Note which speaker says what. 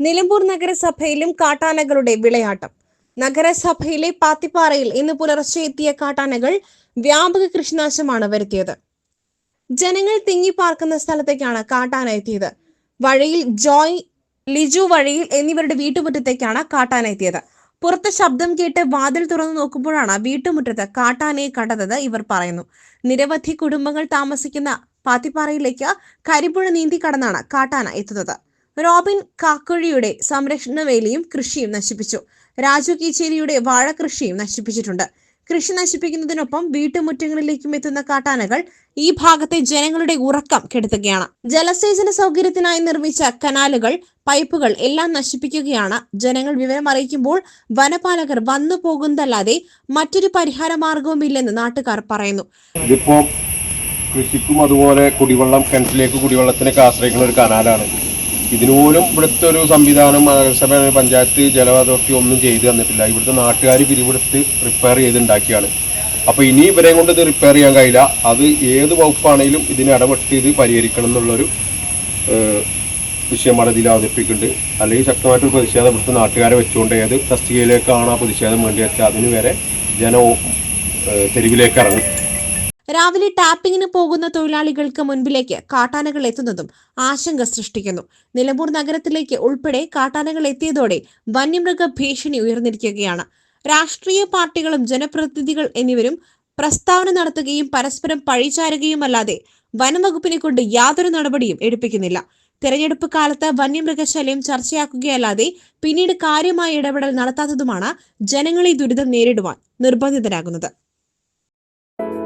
Speaker 1: നിലമ്പൂർ നഗരസഭയിലും കാട്ടാനകളുടെ വിളയാട്ടം. നഗരസഭയിലെ പാത്തിപ്പാറയിൽ ഇന്ന് പുലർച്ചെ എത്തിയ കാട്ടാനകൾ വ്യാപക കൃഷിനാശമാണ് വരുത്തിയത്. ജനങ്ങൾ തിങ്ങിപ്പാർക്കുന്ന സ്ഥലത്തേക്കാണ് കാട്ടാന എത്തിയത്. വഴിയിൽ ജോയ് ലിജു വഴിയിൽ എന്നിവരുടെ വീട്ടുമുറ്റത്തേക്കാണ് കാട്ടാന എത്തിയത്. പുറത്ത് ശബ്ദം കേട്ട് വാതിൽ തുറന്നു നോക്കുമ്പോഴാണ് വീട്ടുമുറ്റത്ത് കാട്ടാനയെ കണ്ടതെന്ന് ഇവർ പറയുന്നു. നിരവധി കുടുംബങ്ങൾ താമസിക്കുന്ന പാത്തിപ്പാറയിലേക്ക് കരിപ്പുഴ നീന്തി കടന്നാണ് കാട്ടാന എത്തുന്നത്. റോബിൻ കാക്കുഴിയുടെ സംരക്ഷണ വേലിയും കൃഷിയും നശിപ്പിച്ചു. രാജു കീച്ചേരിയുടെ വാഴകൃഷിയും നശിപ്പിച്ചിട്ടുണ്ട്. കൃഷി നശിപ്പിക്കുന്നതിനൊപ്പം വീട്ടുമുറ്റങ്ങളിലേക്കും എത്തുന്ന കാട്ടാനകൾ ഈ ഭാഗത്തെ ജനങ്ങളുടെ ഉറക്കം കെടുത്തുകയാണ്. ജലസേചന സൗകര്യത്തിനായി നിർമ്മിച്ച കനാലുകൾ പൈപ്പുകൾ എല്ലാം നശിപ്പിക്കുകയാണ്. ജനങ്ങൾ വിവരം അറിയിക്കുമ്പോൾ വനപാലകർ വന്നു പോകുന്നതല്ലാതെ മറ്റൊരു പരിഹാര മാർഗവും ഇല്ലെന്ന് നാട്ടുകാർ പറയുന്നു.
Speaker 2: ഇതിപ്പോ കൃഷിക്കും അതുപോലെ കുടിവെള്ളം കിണറ്റിലേക്ക് കുടിവെള്ളത്തിനൊക്കെ ആശ്രയിക്കുന്ന ഒരു കനാലാണ്. ഇതിനു പോലും ഇവിടുത്തെ ഒരു സംവിധാനം നഗരസഭ പഞ്ചായത്ത് ജല അതോറിറ്റി ഒന്നും ചെയ്തു തന്നിട്ടില്ല. ഇവിടുത്തെ നാട്ടുകാർ പിരിവെടുത്ത് റിപ്പയർ ചെയ്തുണ്ടാക്കിയാണ്. അപ്പോൾ ഇനി ഇവരെ കൊണ്ട് ഇത് റിപ്പയർ ചെയ്യാൻ കഴിയില്ല. അത് ഏത് വകുപ്പാണെങ്കിലും ഇതിന് ഇടപെട്ട് ഇത് പരിഹരിക്കണം എന്നുള്ളൊരു വിഷയം വിഷയമാണ് ഇതിൽ അവതരിപ്പിക്കുന്നുണ്ട്. അല്ലെങ്കിൽ ശക്തമായിട്ടൊരു പ്രതിഷേധം ഇവിടുത്തെ നാട്ടുകാരെ വെച്ചുകൊണ്ട് ഏത് തസ്തികയിലേക്കാണ് ആ പ്രതിഷേധം വേണ്ടി വെച്ചാൽ അതിന് വരെ ജനവും തെരുവിലേക്ക് ഇറങ്ങും.
Speaker 1: രാവിലെ ടാപ്പിങ്ങിന് പോകുന്ന തൊഴിലാളികൾക്ക് മുൻപിലേക്ക് കാട്ടാനകൾ എത്തുന്നതും ആശങ്ക സൃഷ്ടിക്കുന്നു. നിലമ്പൂർ നഗരത്തിലേക്ക് ഉൾപ്പെടെ കാട്ടാനകൾ എത്തിയതോടെ വന്യമൃഗ ഭീഷണി ഉയർന്നിരിക്കുകയാണ്. രാഷ്ട്രീയ പാർട്ടികളും ജനപ്രതിനിധികൾ എന്നിവരും പ്രസ്താവന നടത്തുകയും പരസ്പരം പഴിചാരുകയുമല്ലാതെ വനംവകുപ്പിനെ കൊണ്ട് യാതൊരു നടപടിയും എടുപ്പിക്കുന്നില്ല. തെരഞ്ഞെടുപ്പ് കാലത്ത് വന്യമൃഗശല്യം ചർച്ചയാക്കുകയല്ലാതെ പിന്നീട് കാര്യമായ ഇടപെടൽ നടത്താത്തതുമാണ് ജനങ്ങളെ ദുരിതം നേരിടുവാൻ നിർബന്ധിതരാകുന്നത്.